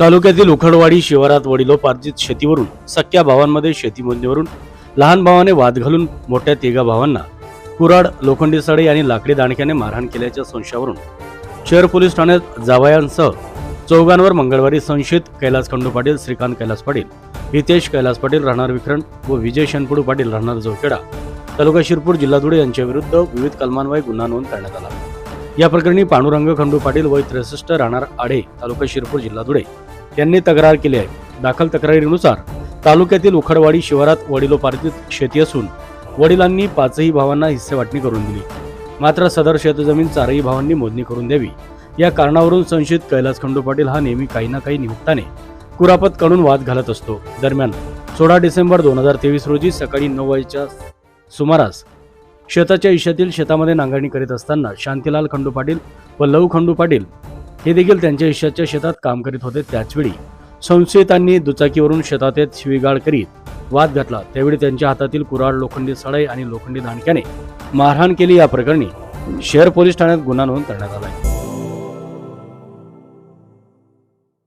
तालुक्यातील उखडवाडी शिवारात वडिलोपार्जित शेतीवरून सख्या भावांमध्ये शेतीमोजणीवरून लहान भावाने वाद घालून मोठ्या तिघा भावांना कुराड लोखंडी सडे आणि लाकडी दाणक्याने मारहाण केल्याच्या संशयावरून शहर पोलीस ठाण्यात जावयांसह चौघांवर मंगळवारी संशयित कैलास खंडू पाटील श्रीकांत कैलास पाटील हितेश कैलास पाटील राहणार विखरण व विजय शनपुडू पाटील राहणार जोखेडा. तालुका शिरपूर जिल्हा धुळे यांच्याविरुद्ध विविध कलमान्वये गुन्हा नोंद करण्यात आला. या प्रकरणी पांडुरंग खंडू पाटील वय त्रेसष्ट राहणार आडे तालुका शिरपूर जिल्हा धुळे. यांनी तक्रार केली आहे. दाखल तक्रारीनुसार तालुक्यातील उखडवाडी शिवारात वडिलोपार्जित शेती असून वडिलांनी पाचही भावांना हिस्से वाटणी करून दिली. मात्र सदर शेतजमीन चारही भावांनी मोजणी करून द्यावी. या कारणावरून संशयित कैलास खंडू पाटील हा नेहमी काही ना काही निमित्ताने कुरापत काढून वाद घालत असतो. दरम्यान सोळा डिसेंबर दोन हजार तेवीस रोजी सकाळी नऊ वाजेच्या सुमारास शेताच्या इशातील शेतामध्ये नांगरणी करीत असताना शांतीलाल खंडू पाटील व लव खंडू पाटील हे देखील त्यांच्या इशाच्या शेतात काम करीत होते. त्याचवेळी संशयितांनी दुचाकीवरून शेतात येत शिवीगाळ करीत वाद घातला. त्यावेळी त्यांच्या हातातील कुराड लोखंडी सळाई आणि लोखंडी दांडक्याने मारहाण केली. या प्रकरणी शहर पोलीस ठाण्यात गुन्हा नोंद करण्यात आला आहे.